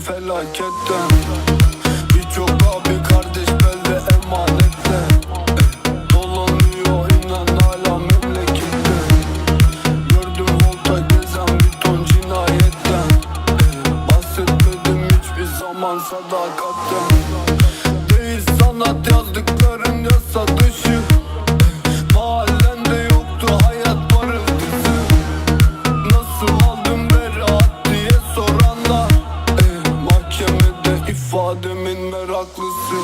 felaketten. Birçok abi kardeş belde emanetle. Dolanıyor inan hala memlekette. Gördüm volta gezen bir ton cinayetten. Bahsetmedim hiçbir zaman sadakatten ifademin meraklısı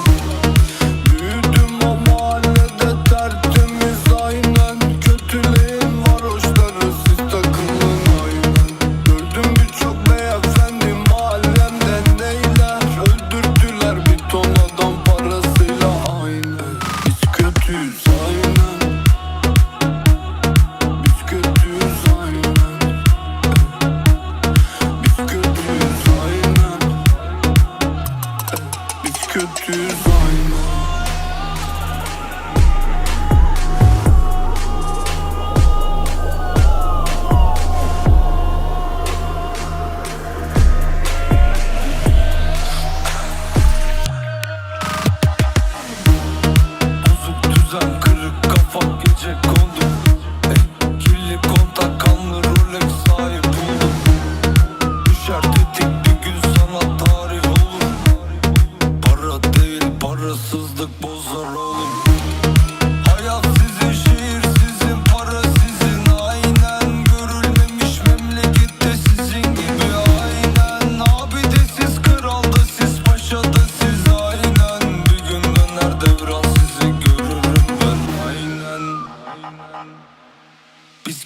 Büyüdüm o mahallede tertemiz aynen. Kötüleyin varoşları siz takılın aynen. Gördüm birçok beyefendi mahallemde neyler? Öldürdüler bir ton adam parasıyla aynen. Biz kötüyüz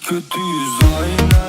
kötüyüz aynen